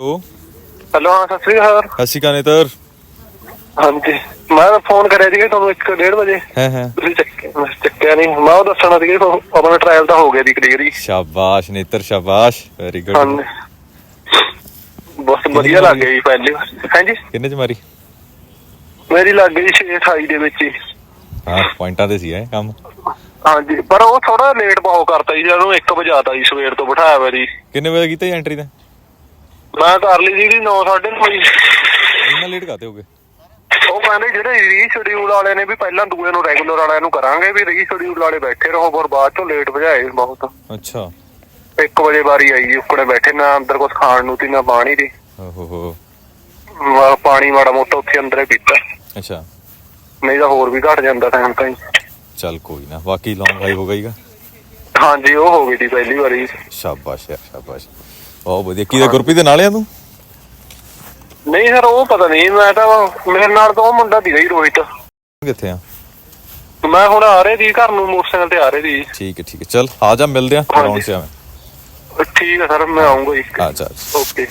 ਉਹ ਹੈਲੋ ਹਾਂ ਸਤਿ ਸ੍ਰੀ ਅਕਾਲ ਸਤਿ ਸ਼੍ਰੀ ਅਕਾਲ ਨੇਤਰ। ਹਾਂਜੀ ਮੈਂ ਫੋਨ ਕਰਿਆ ਸੀਗਾ ਤੁਹਾਨੂੰ 1:30 ਵਜੇ। ਹੈ ਹੈ। ਤੁਸੀਂ ਚੱਕਿਆ ਮੈਂ ਚੱਕਿਆ ਨਹੀਂ। ਮੈਂ ਉਹ ਦੱਸਣਾ ਸੀ ਕਿ ਤੁਹਾਨੂੰ- ਆਪਣਾ ਟ੍ਰਾਇਲ ਤਾਂ ਹੋ ਗਿਆ ਦੀ ਕਲੀਅਰ ਹੀ। ਸ਼ਾਬਾਸ਼ ਨੇਤਰ ਸ਼ਾਬਾਸ਼। ਵੈਰੀ ਗੁੱਡ ਹਾਂਜੀ। ਬਸ ਵਧੀਆ ਲੱਗ ਗਿਆ ਜੀ ਪਹਿਲੀ ਵਾਰ। ਹਾਂਜੀ? ਕਿੰਨੇ ਚ ਮਾਰੀ ਮੇਰੀ ਲੱਗ ਗਈ 628 ਦੇ ਵਿੱਚ ਹੀ। ਹਾਂ ਪੁਆਇੰਟਾਂ ਤੇ ਸੀ ਹੈ ਕੰਮ। ਹਾਂਜੀ ਪਰ ਉਹ ਥੋੜਾ ਲੇਟ ਬਹੁਤ ਕਰਤਾ ਜੀ ਜਦੋਂ 1 ਵਜੇ ਆਤਾ ਜੀ ਸਵੇਰ ਤੋਂ ਬਿਠਾਇਆ ਹੋਇਆ ਜੀ। ਕਿੰਨੇ ਵਜੇ ਕੀਤੀ ਐਂਟਰੀ ਤੇ? ਮੈਂ ਕਰ ਲਈ ਜੀ 9:30 ਵਜੇ। ਇੰਨਾ ਲੇਟ ਕਾਤੇ ਹੋ ਗਏ ਉਹ ਕਹਿੰਦੇ ਜਿਹੜੇ ਰੀ ਸ਼ਡਿਊਲ ਵਾਲੇ ਨੇ ਵੀ ਪਹਿਲਾਂ ਦੂਏ ਨੂੰ ਰੈਗੂਲਰ ਵਾਲਿਆਂ ਨੂੰ ਕਰਾਂਗੇ ਵੀ ਰੀ ਸ਼ਡਿਊਲ ਵਾਲੇ ਬੈਠੇ ਰਹੋ ਪਰ ਬਾਅਦ ਚੋਂ ਲੇਟ ਭਜਾਏ ਬਹੁਤ। ਅੱਛਾ। 1 ਵਜੇ ਵਾਰੀ ਆਈ ਜੀ ਉੱਕੜੇ ਬੈਠੇ ਨਾ ਅੰਦਰ ਕੁਝ ਖਾਣ ਨੂੰ ਤੇ ਨਾ ਪਾਣੀ ਦੀ। ਓਹੋ ਹੋ। ਮ- ਪਾਣੀ ਮਾੜਾ ਮੋਟਾ ਉੱਥੇ ਅੰਦਰ ਪੀਤਾ। ਅੱਛਾ। ਨਹੀਂ ਤਾਂ ਹੋਰ ਵੀ ਘਟ ਜਾਂਦਾ ਟਾਈਮ ਤਾਂ ਹੀ। ਚੱਲ ਕੋਈ ਨਾ ਬਾਕੀ ਲੌਂਗ ਹਾਈ ਹੋ ਗਈਗਾ ਹਾਂਜੀ ਉਹ ਹੋ ਗਈ ਦੀ ਪਹਿਲੀ ਵਾਰੀ। ਸ਼ਾਬਾਸ਼ ਯਾਰ ਸ਼ਾਬਾਸ਼। ਬਹੁਤ ਵਧੀਆ। ਕੀ ਦਾ ਗੁਰਪ੍ਰੀਤ ਦੇ ਨਾਲ ਆ ਤੂੰ? ਨਹੀਂ ਸਰ ਉਹ ਪਤਾ ਨਹੀਂ ਮੈਂ ਤਾਂ ਮੇਰੇ ਨਾਲ ਤਾਂ ਉਹ ਮੁੰਡਾ ਦੀ ਗਈ ਰੋਹਿਤ। ਕਿੱਥੇ ਆ? ਮੈਂ ਹੁਣ ਆ ਰਹੇ ਦੀ ਘਰ ਨੂੰ ਮੋਟਰਸਾਈਕਲ ਤੇ ਆ ਰਹੇ ਦੀ ਠੀਕ ਹੈ ਠੀਕ ਹੈ। ਚੱਲ ਆ ਜਾ ਮਿਲਦੇ ਆ। ਗਰਾਊਂਡ 'ਚ ਆਵੇਂ ਠੀਕ ਹੈ ਸਰ ਮੈਂ ਆਉਂਗਾ ਜੀ। ਜਾ। ਓਕੇ।